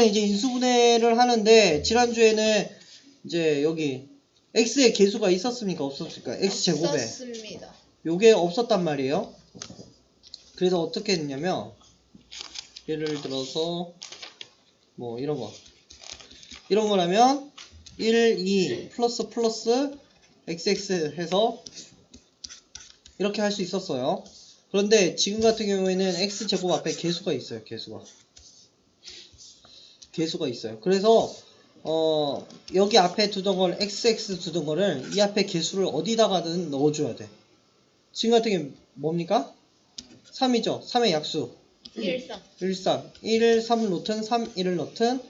시간에 이제 인수분해를 하는데 지난주에는 이제 여기 x의 개수가 있었습니까? 없었습니까? x 제곱에 썼습니다. 요게 없었단 말이에요. 그래서 어떻게 했냐면 예를 들어서 뭐 이런 거 이런 거라면 1, 2 플러스 플러스 xx 해서 이렇게 할 수 있었어요. 그런데 지금 같은 경우에는 x 제곱 앞에 개수가 있어요. 개수가 개수가 있어요. 그래서 어 여기 앞에 두던 걸 xx 두던 거를 이 앞에 개수를 어디다가든 넣어줘야 돼. 지금 같은 게 뭡니까? 3이죠. 3의 약수. 1, 3. 1, 3. 1, 3을 놓든 3, 1을 넣든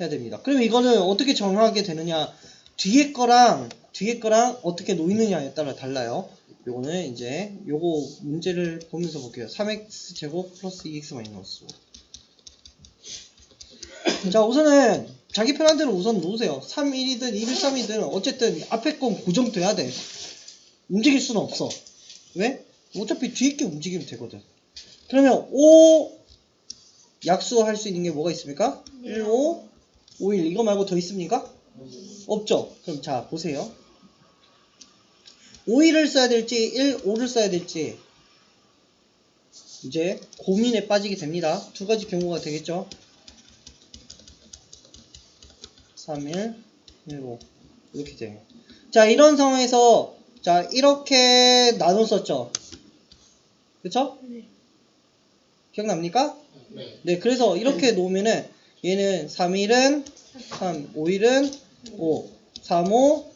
해야 됩니다. 그럼 이거는 어떻게 정하게 되느냐? 뒤에 거랑 뒤에 거랑 어떻게 놓이느냐에 따라 달라요. 요거는 이제 요거 문제를 보면서 볼게요. 3x 제곱 플러스 2x 마이너스 5. 자, 우선은 자기 편한 대로 우선 놓으세요. 3, 1이든 1, 3이든 어쨌든 앞에 건 고정돼야 돼. 움직일 수는 없어. 왜? 어차피 뒤에 게 움직이면 되거든. 그러면 5 약수할 수 있는 게 뭐가 있습니까? 1, 5, 5, 1 이거 말고 더 있습니까? 없죠. 그럼 자 보세요. 5, 1을 써야 될지 1, 5를 써야 될지 이제 고민에 빠지게 됩니다. 두 가지 경우가 되겠죠. 3, 1, 1, 5 이렇게 돼요. 자 이런 상황에서 자 이렇게 나눴었죠. 그쵸? 네. 기억납니까? 네. 네, 그래서 이렇게 놓으면은 얘는 3일은 3, 5일은 5, 3, 5,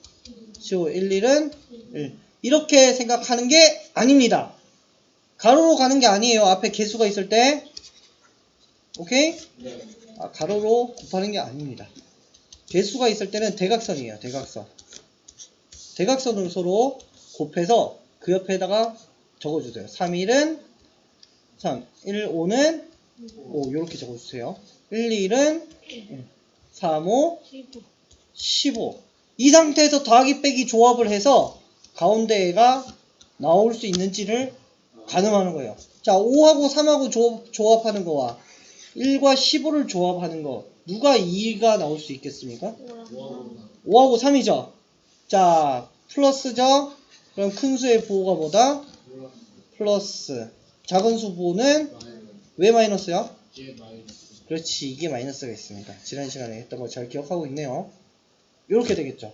15, 1, 1은 1. 이렇게 생각하는 게 아닙니다. 가로로 가는 게 아니에요. 앞에 개수가 있을 때. 오케이? 네. 아, 가로로 곱하는 게 아닙니다. 개수가 있을 때는 대각선이에요. 대각선. 대각선으로 서로 곱해서 그 옆에다가 적어주세요. 3일은 3, 1, 5는 5 이렇게 적어주세요. 1, 2는 3, 5, 15. 15. 이 상태에서 더하기 빼기 조합을 해서 가운데가 나올 수 있는지를 가늠하는 거예요. 자, 5하고 3하고 조합, 조합하는 거와 1과 15를 조합하는 거 누가 2가 나올 수 있겠습니까? 5랑 5하고 3이죠. 자, 플러스죠. 그럼 큰 수의 부호가 뭐다? 플러스. 작은 수 부호는 왜 마이너스야? 제 마이너스. 그렇지 이게 마이너스가 있습니다 지난 시간에 했던 거 잘 기억하고 있네요 이렇게 되겠죠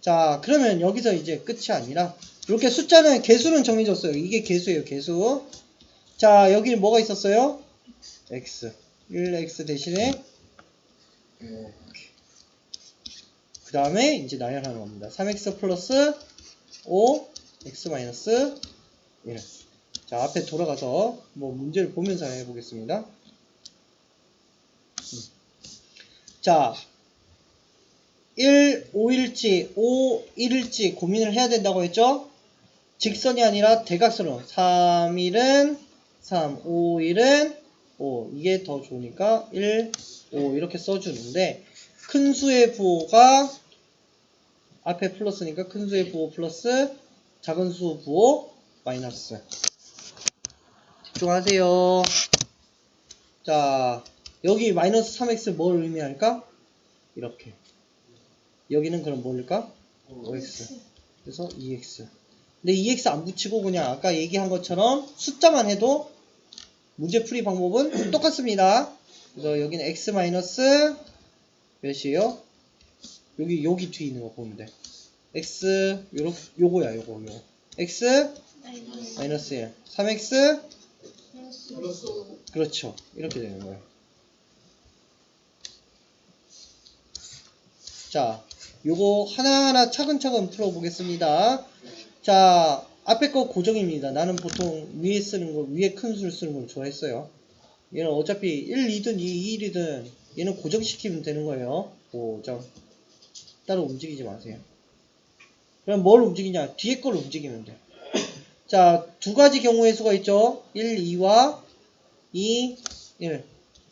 자 그러면 여기서 이제 끝이 아니라 이렇게 숫자는 개수는 정해졌어요 이게 개수예요 개수 자 여기 뭐가 있었어요 x 1x 대신에 그 다음에 이제 나열하는 겁니다 3x 플러스 5 x 마이너스 1 자, 앞에 돌아가서 뭐 문제를 보면서 해보겠습니다. 음. 자, 1, 5일지, 5, 1일지 고민을 해야 된다고 했죠? 직선이 아니라 대각선으로 3일은 3, 5일은 5. 이게 더 좋으니까 1, 5 이렇게 써주는데 큰 수의 부호가 앞에 플러스니까 큰 수의 부호 플러스 작은 수 부호 마이너스. 집중하세요. 자, 여기 마이너스 3x 뭘 의미할까? 이렇게. 여기는 그럼 뭘까? 5x. 그래서 2x. 근데 2x 안 붙이고 그냥 아까 얘기한 것처럼 숫자만 해도 문제 풀이 방법은 똑같습니다. 그래서 여기는 x 마이너스 몇이에요? 여기 여기 뒤에 있는 거 보면 돼. x 요렇 요거야 요거 요거. x 마이너스 1. 3x 플러스. 그렇죠. 이렇게 되는 거예요. 자, 요거 하나하나 차근차근 풀어보겠습니다. 자, 앞에 거 고정입니다. 나는 보통 위에 쓰는 거, 위에 큰 수를 쓰는 걸 좋아했어요. 얘는 어차피 1, 2든 2, 1이든 얘는 고정시키면 되는 거예요. 고정. 따로 움직이지 마세요. 그럼 뭘 움직이냐? 뒤에 걸 움직이면 돼. 자, 두 가지 경우의 수가 있죠. 1, 2와 2, 1.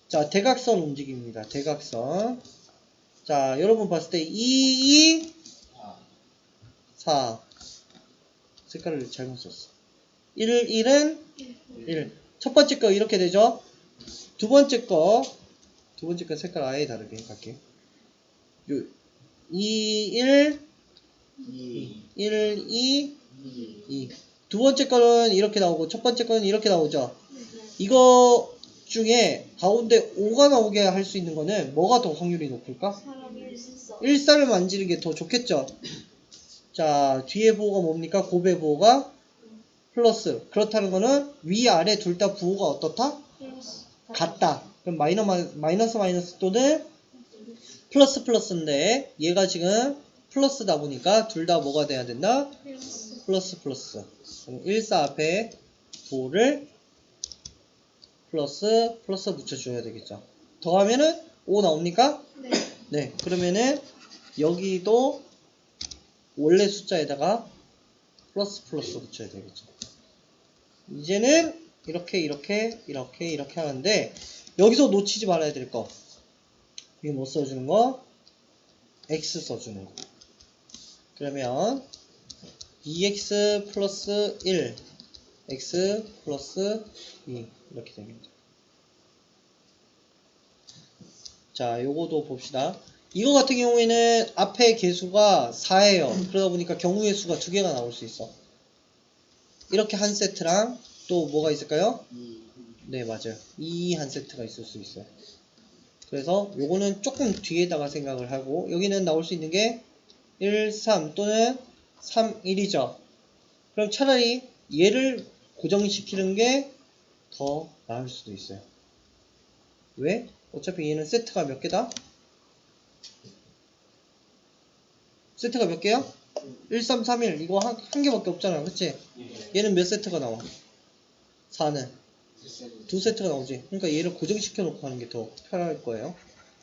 자, 대각선 움직입니다. 대각선. 자, 여러분 봤을 때 2, 2, 아. 4. 색깔을 잘못 썼어. 1, 1은 1. 첫 번째 거 이렇게 되죠. 두 번째 거 두 번째 건 색깔 아예 다르게 갈게요. 요, 2, 1, 2 1, 2, 2 2. 두 번째 거는 이렇게 나오고, 첫 번째 거는 이렇게 나오죠. 이거 중에 가운데 5가 나오게 할 수 있는 거는 뭐가 더 확률이 높을까? 사람이 있어. 1사를 만지는 게 더 좋겠죠. 자, 뒤에 부호가 뭡니까? 고배 부호가 플러스. 그렇다는 거는 위, 아래 둘 다 부호가 어떻다? 같다. 그럼 마이너, 마- 마이너스 마이너스 또는 플러스 플러스인데 얘가 지금 플러스다 보니까 둘 다 뭐가 돼야 된다? 플러스 플러스. 그럼 1사 앞에 부호를 플러스 플러스 붙여줘야 되겠죠. 더하면은 5 나옵니까? 네. 네, 그러면은 여기도 원래 숫자에다가 플러스 플러스 붙여야 되겠죠. 이제는 이렇게 이렇게 이렇게 이렇게 하는데 여기서 놓치지 말아야 될 거. 이게 뭐 써주는 거? x 써주는 거. 그러면 2x 플러스 1 x 플러스 2 이렇게 됩니다. 자, 요거도 봅시다. 이거 같은 경우에는 앞에 개수가 4예요. 그러다 보니까 경우의 수가 두 개가 나올 수 있어. 이렇게 한 세트랑 또 뭐가 있을까요? 2 네, 맞아요. 이 한 세트가 있을 수 있어요. 그래서 요거는 조금 뒤에다가 생각을 하고 여기는 나올 수 있는 게 1, 3 또는 3, 1이죠. 그럼 차라리 얘를 고정시키는 게 더 나을 수도 있어요. 왜? 어차피 얘는 세트가 몇 개다? 세트가 몇 개야? 1, 3, 3, 1 이거 한, 한 개밖에 없잖아 그치? 얘는 몇 세트가 나와? 4는 두 세트가 나오지. 그러니까 얘를 고정시켜 놓고 하는 게 더 편할 거예요.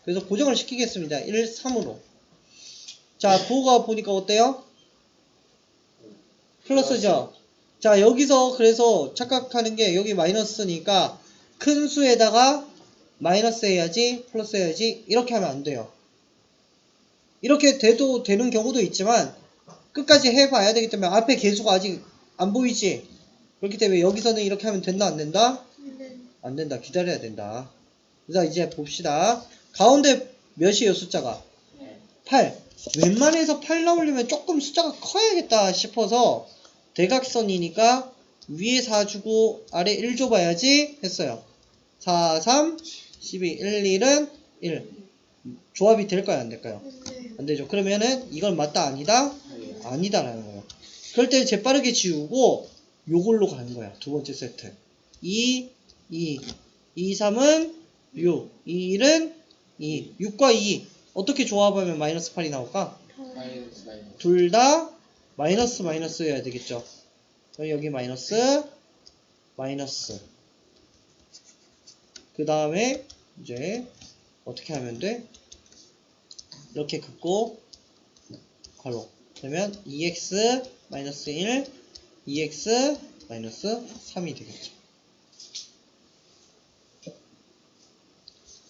그래서 고정을 시키겠습니다. 1, 3으로. 자, 부호가 보니까 어때요? 플러스죠? 자, 여기서 그래서 착각하는 게 여기 마이너스니까 큰 수에다가 마이너스 해야지, 플러스 해야지, 이렇게 하면 안 돼요. 이렇게 돼도 되는 경우도 있지만 끝까지 해봐야 되기 때문에 앞에 개수가 아직 안 보이지? 그렇기 때문에 여기서는 이렇게 하면 된다, 안 된다? 네. 안 된다. 기다려야 된다. 자, 이제 봅시다. 가운데 몇이에요, 숫자가? 8. 웬만해서 8 나오려면 조금 숫자가 커야겠다 싶어서 대각선이니까 위에 4 주고 아래 1 줘봐야지 했어요. 4, 3, 12, 1, 1은 1. 조합이 될까요, 안 될까요? 안 되죠. 그러면은 이건 맞다, 아니다? 아니다라는 거예요. 그럴 때 재빠르게 지우고 요걸로 가는 거야. 두 번째 세트. 2, 2, 2, 3은 6, 2, 1은 2, 6과 2 어떻게 조합하면 마이너스 8이 나올까? 둘 다 마이너스 마이너스 해야 되겠죠. 그럼 여기 마이너스 마이너스 그 다음에 이제 어떻게 하면 돼? 이렇게 긋고 괄호 그러면 2x 마이너스 1 2x 마이너스 3이 되겠죠.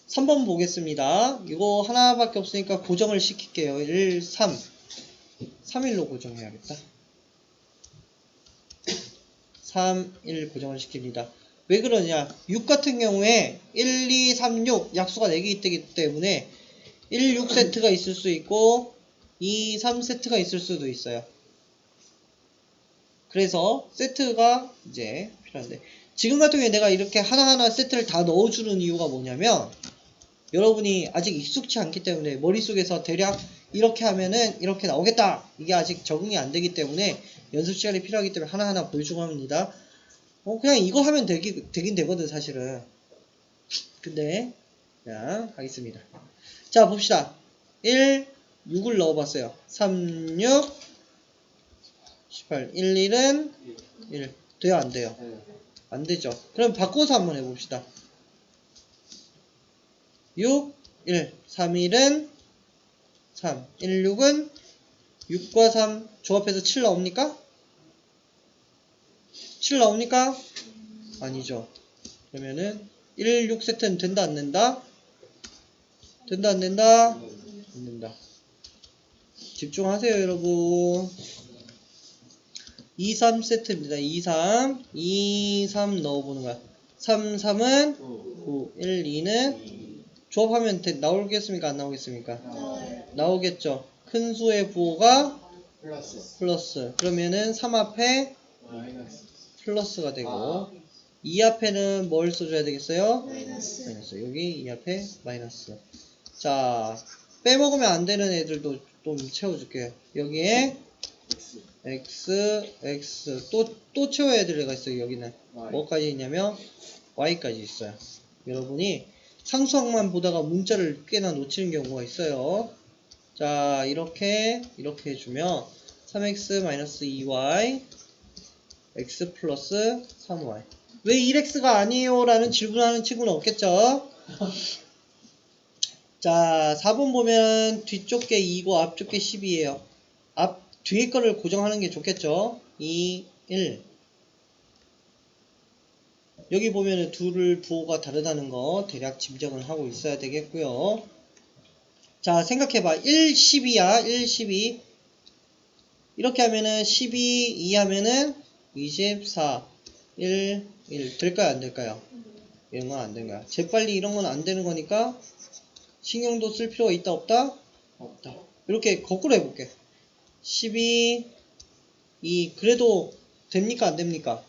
3번 보겠습니다. 이거 하나밖에 없으니까 고정을 시킬게요. 1, 3. 3일로 고정해야겠다. 3, 1 고정을 시킵니다. 왜 그러냐? 6 같은 경우에 1, 2, 3, 6 약수가 4개 있기 때문에 1, 6 세트가 있을 수 있고 2, 3 세트가 있을 수도 있어요. 그래서 세트가 이제 필요한데 지금 같은 경우에 내가 이렇게 하나하나 세트를 다 넣어주는 이유가 뭐냐면 여러분이 아직 익숙치 않기 때문에 머릿속에서 대략 이렇게 하면은 이렇게 나오겠다 이게 아직 적응이 안 되기 때문에 연습 시간이 필요하기 때문에 하나하나 보여주고 합니다 어 그냥 이거 하면 되기, 되긴 되거든 사실은. 근데 그냥 하겠습니다. 자 봅시다. 1 6을 넣어봤어요. 3 6 18 1 1은 1 돼요 안 돼요? 안 되죠. 그럼 바꿔서 한번 해봅시다. 6, 1, 3, 1은 3, 1, 6은 6과 3 조합해서 7 나옵니까? 7 나옵니까? 아니죠. 그러면은 1, 6 세트는 된다 안 된다? 된다 안 된다? 안 된다. 집중하세요 여러분. 2, 3 세트입니다. 2, 3, 2, 3 넣어보는 거야. 3, 3은 9, 1, 2는 조합하면 되- 나오겠습니까? 안 나오겠습니까? 네. 나오겠죠. 큰 수의 부호가 플러스 플러스. 그러면은 3 앞에 마이너스 플러스가 되고 아. 2 앞에는 뭘 써줘야 되겠어요? 마이너스. 마이너스. 여기 2 앞에 마이너스. 자, 빼먹으면 안 되는 애들도 좀 채워줄게요. 여기에 X x, 또, 또 채워야 될 애가 있어요. 여기는 Y 뭐까지 있냐면 y까지 있어요. 여러분이 상수항만 보다가 문자를 꽤나 놓치는 경우가 있어요. 자, 이렇게 이렇게 해주면 3x-2y x 플러스 3y 왜 1x가 아니에요? 라는 질문하는 친구는 없겠죠? 자, 4번 보면 뒤쪽 게 2고 앞쪽 게 10이에요. 앞, 뒤에 거를 고정하는 게 좋겠죠? 2, 1. 여기 보면은 둘을 부호가 다르다는 거 대략 짐작을 하고 있어야 되겠고요. 자, 생각해봐. 1, 10이야. 1, 12. 이렇게 하면은 12, 2 하면은 24, 1, 1. 될까요? 안 될까요? 이런 건 안 되는 거야. 재빨리 이런 건 안 되는 거니까 신경도 쓸 필요가 있다, 없다? 없다. 이렇게 거꾸로 해볼게. 12, 2. 그래도 됩니까? 안 됩니까?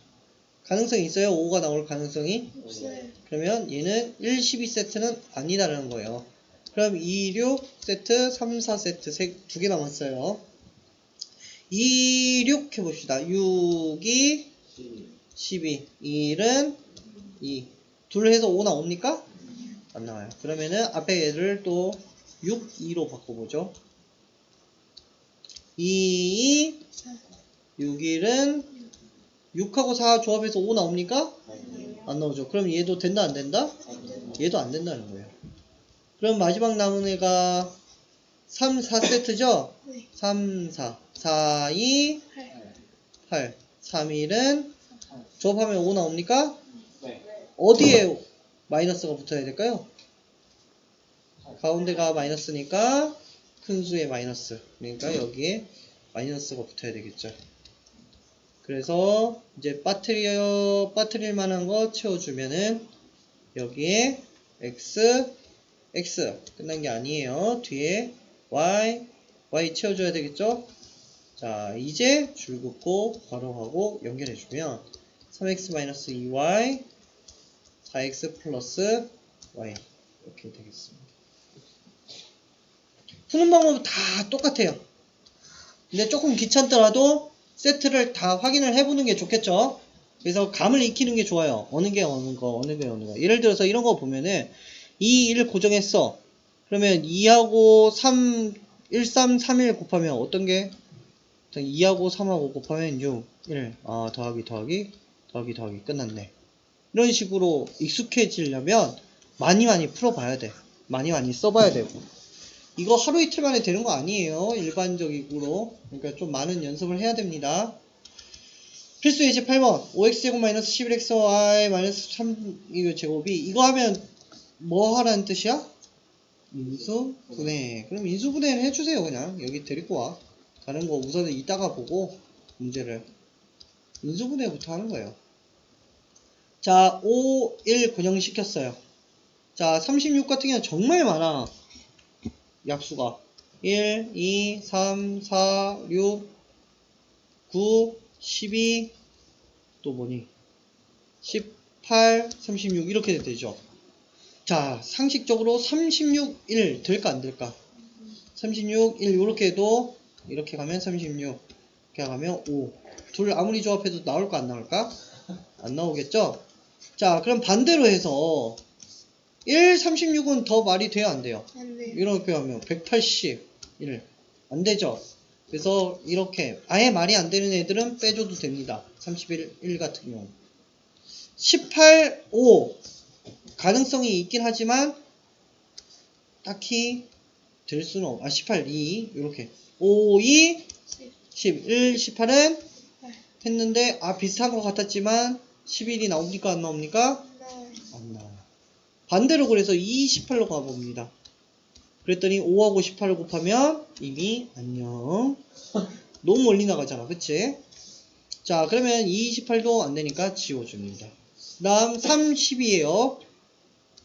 가능성이 있어요? 5가 나올 가능성이? 없어요. 그러면 얘는 1, 12세트는 아니다라는 거예요. 그럼 2, 6 세트, 3, 4 세트 두 개 남았어요. 2, 6 해봅시다. 6이 12 12, 1은 2. 둘 해서 5 나옵니까? 안 나와요. 그러면은 앞에 얘를 또 6, 2로 바꿔보죠. 2, 6, 1은 6하고 4 조합해서 5 나옵니까? 안 나오죠. 그럼 얘도 된다 안 된다? 얘도 안 된다는 거예요. 그럼 마지막 남은 애가 3, 4세트죠? 네. 3, 4. 4, 2, 8. 8. 3, 1은 조합하면 5 나옵니까? 네 어디에 마이너스가 붙어야 될까요? 가운데가 마이너스니까 큰 수의 마이너스. 그러니까 여기에 마이너스가 붙어야 되겠죠. 그래서 이제 빠트려 빠트릴 만한 거 채워주면은 여기에 x x 끝난 게 아니에요. 뒤에 y y 채워줘야 되겠죠? 자 이제 줄 긋고 괄호하고 연결해주면 3x-2y 4x 플러스 y 이렇게 되겠습니다. 푸는 방법은 다 똑같아요. 근데 조금 귀찮더라도 세트를 다 확인을 해보는 게 좋겠죠. 그래서 감을 익히는 게 좋아요. 어느 게 어느 거, 어느 게 어느 거. 예를 들어서 이런 거 보면은 2, 1을 고정했어. 그러면 2하고 3, 1, 3, 3, 1 곱하면 어떤 게? 2하고 3하고 곱하면 6, 1. 아, 더하기, 더하기, 더하기, 더하기. 끝났네. 이런 식으로 익숙해지려면 많이 많이 풀어봐야 돼. 많이 많이 써봐야 되고. 이거 하루 이틀 만에 되는 거 아니에요. 일반적으로. 그러니까 좀 많은 연습을 해야 됩니다. 필수 예제 8번. 5x제곱 마이너스 11xy 마이너스 3 이거 제곱이 이거 하면 뭐 하라는 뜻이야? 인수분해. 그럼 인수분해를 해주세요. 그냥 여기 데리고 와. 다른 거 우선은 이따가 보고 문제를 인수분해부터 하는 거예요. 자, 5, 1 고정시켰어요. 자, 36 같은 경우는 정말 많아. 약수가. 1, 2, 3, 4, 6, 9, 12, 또 뭐니? 18, 36, 이렇게 되죠. 자, 상식적으로 36, 1 될까, 안 될까? 36, 1, 이렇게 해도, 이렇게 가면 36, 이렇게 가면 5. 둘 아무리 조합해도 나올까, 안 나올까? 안 나오겠죠? 자, 그럼 반대로 해서 1, 36은 더 말이 돼야 안 돼요? 안 돼요. 이렇게 하면 181. 안 되죠? 그래서 이렇게 아예 말이 안 되는 애들은 빼줘도 됩니다. 31, 1 같은 경우. 18, 5. 가능성이 있긴 하지만 딱히 될 수는 없. 아, 18, 2. 이렇게. 5, 2, 11, 18은 했는데 아 비슷한 것 같았지만 11이 나옵니까 안 나옵니까? 나와요. 안 나와요. 반대로 그래서 2, 18로 가봅니다. 그랬더니 5하고 18을 곱하면 이미 안녕. 너무 멀리 나가잖아. 그치? 자, 그러면 2, 18도 안 되니까 지워줍니다. 그 다음 3, 10이에요.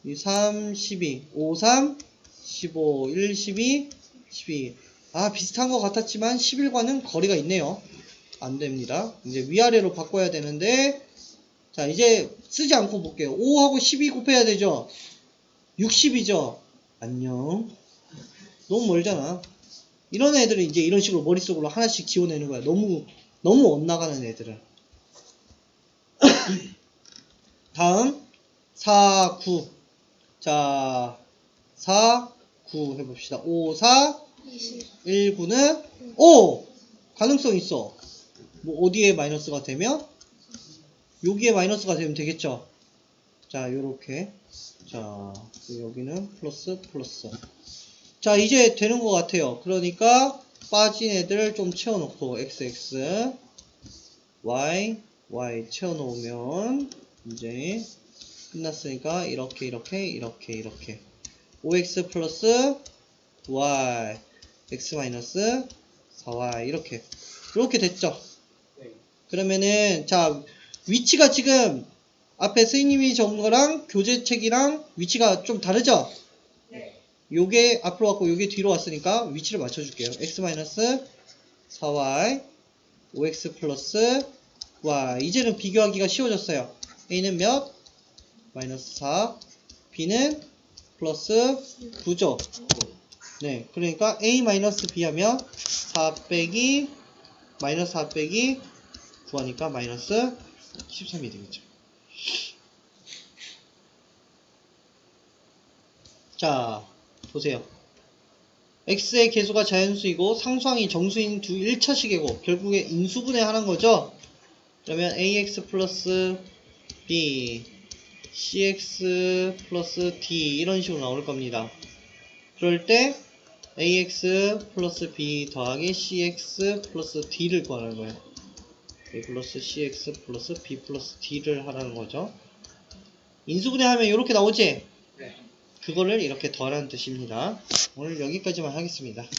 이 3, 12, 5, 3, 15, 1, 12, 12. 아, 비슷한 것 같았지만 11과는 거리가 있네요. 안 됩니다. 이제 위아래로 바꿔야 되는데, 자, 이제 쓰지 않고 볼게요. 5하고 12 곱해야 되죠? 60이죠? 안녕. 너무 멀잖아. 이런 애들은 이제 이런 식으로 머릿속으로 하나씩 지워내는 거야. 너무, 너무 엇나가는 애들은. 다음, 4, 9. 자, 4, 9 해봅시다. 5, 4, 20. 1, 9는, 오! 가능성 있어. 뭐, 어디에 마이너스가 되면? 여기에 마이너스가 되면 되겠죠? 자, 요렇게. 자, 여기는 플러스, 플러스. 자, 이제 되는 것 같아요. 그러니까, 빠진 애들 좀 채워놓고, xx, y, y 채워놓으면, 이제, 끝났으니까, 이렇게, 이렇게, 이렇게, 이렇게. 5x 플러스, y, x 마이너스, 4y, 이렇게. 이렇게 됐죠? 네. 그러면은, 자, 위치가 지금, 앞에 선생님이 적은 거랑 교재책이랑 위치가 좀 다르죠? 요게 앞으로 왔고 요게 뒤로 왔으니까 위치를 맞춰줄게요. x 마이너스 4y 5x 플러스 y 이제는 비교하기가 쉬워졌어요. a는 몇? 마이너스 4 b는 플러스 9죠. 네, 그러니까 a 마이너스 b 하면 4 빼기 마이너스 4 빼기 9하니까 마이너스 13이 되겠죠. 자, 보세요. x의 개수가 자연수이고 상수항이 정수인 두 1차식이고 결국에 인수분해 하는 거죠. 그러면 ax 플러스 b cx 플러스 d 이런 식으로 나올 겁니다. 그럴 때 ax 플러스 b 더하기 cx 플러스 d를 구하는 거예요. a 플러스 cx 플러스 b 플러스 d를 하라는 거죠. 인수분해 하면 이렇게 나오지? 네. 그거를 이렇게 더하라는 뜻입니다. 오늘 여기까지만 하겠습니다.